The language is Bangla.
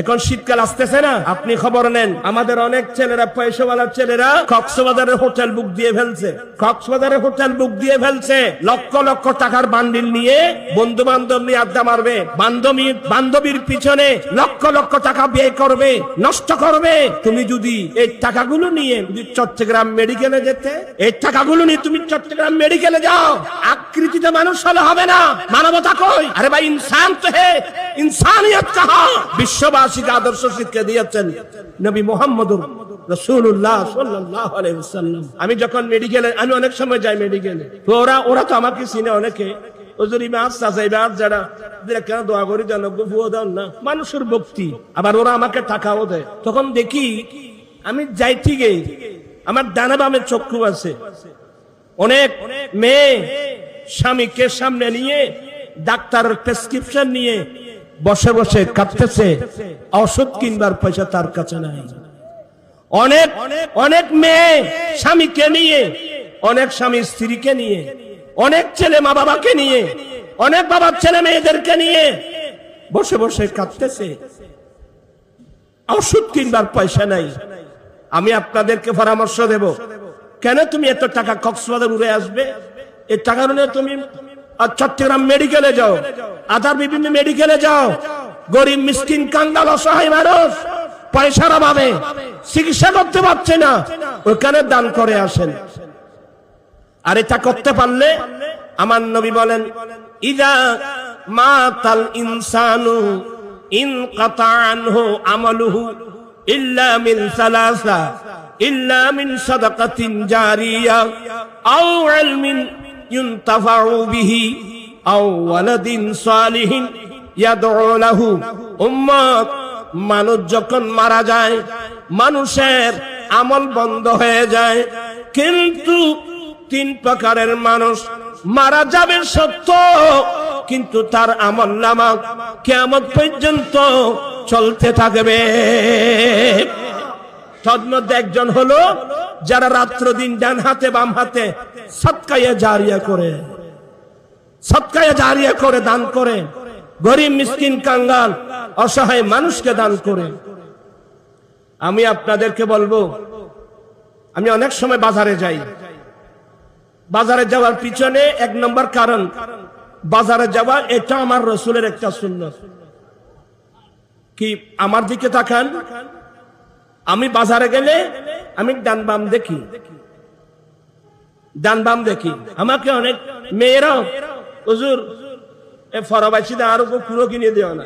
এখন শীতকাল আসতেছে না। আপনি খবর নেন, আমাদের অনেক ছেলেরা, পয়সাওয়ালার ছেলেরা কক্সবাজারের হোটেল বুক দিয়ে ফেলছে। কক্সবাজারের হোটেল বুক দিয়ে ফেলছে। লক্ষ লক্ষ টাকার বান্ডিল নিয়ে বন্ধু বান্ধব নিয়ে আড্ডা মারবে। বান্ধবী, বান্ধবীর পিছনে লক্ষ লক্ষ টাকা ব্যয় করবে, নষ্ট করবে। তুমি যদি এই টাকাগুলো নিয়ে যদি চট্টগ্রাম মেডিকেলে যেতে, এই টাকাগুলো নিয়ে তুমি চট্টগ্রাম মেডিকেলে যাও। আকৃতিতে মানুষ হলে হবে না। মানবতা কই? আরে ভাই, ইনসান তো হে। ইনসানিয়ত কাহা বিশ্ববাসীকে আদর্শ শিক্ষা দিয়েছেন নবী মোহাম্মদুর আমি যখন মেডিকেলে আমি অনেক সময় যাই মেডিকেলে ওরা ওরা তো আমাকে চিনে অনেকে। মানুষের ভক্তি। আবার ওরা আমাকে টাকাও দেয়। তখন দেখি, আমি যাই ঠিকই আমার ডানা বামে চক্ষু আছে। অনেক মেয়ে স্বামীকে সামনে নিয়ে ডাক্তারের প্রেসক্রিপশন নিয়ে বসে বসে কাঁদতেছে ওষুধ কিনবার পয়সা তার কাছে নাই। অনেক অনেক মেয়ে স্বামীকে নিয়ে, অনেক স্বামী স্ত্রীকে নিয়ে, অনেক ছেলে মা বাবাকে নিয়ে, অনেক বাবার ছেলে মেয়েদেরকে নিয়ে বসে বসে কাঁদতেছে। ওষুধ কিনবার পয়সা নাই। আমি আপনাদেরকে পরামর্শ দেব। কেন তুমি এত টাকা কক্সবাজার উড়ে আসবে? এই টাকা নিয়ে তুমি আর চট্টগ্রাম মেডিকেলে যাও। আদার বিভিন্ন মেডিকেলে যাও। গরিব মিসকিন কাঙ্গাল অসহায় মানুষ পয়সার অভাবে চিকিৎসা করতে পারছে না। ওখানে দান করে আসেন। আর এটা করতে পারলে আমার নবী বলেন ইদা মাতাল ইনসানু ইন কাতানহু আমালুহু ইল্লা মিন সালাসা ইল্লা মিন সাদাকাতিন জারিয়া আও ইলমিন মানুষ যখন মারা যায়, মানুষের আমল বন্ধ হয়ে যায়। কিন্তু তিন প্রকারের মানুষ মারা যাবে সত্য, কিন্তু তার আমল নামা কেমন পর্যন্ত চলতে থাকবে। তন্মধ্যে একজন হলো, যারা রাত্র দিন ডান হাতে, বাম হাতে জারিয়া করে। জারিয়া করে দান করে। গরিব, মিসকিন, কাঙ্গাল, অসহায় মানুষকে দান করে। আমি আপনাদেরকে বলব, আমি অনেক সময় বাজারে যাই। বাজারে যাওয়ার পিছনে এক নম্বর কারণ, বাজারে যাওয়া এটা আমার রসুলের একটা শূন্য কি, আমার দিকে তাকান? আমি বাজারে গেলে আমি ডান বাম দেখি। ডান বাম দেখি। আমাকে অনেক মেয়েরাও হুজুর এ ফরাবাসীদের আরও কুড়ো কিনে দেওয়া না।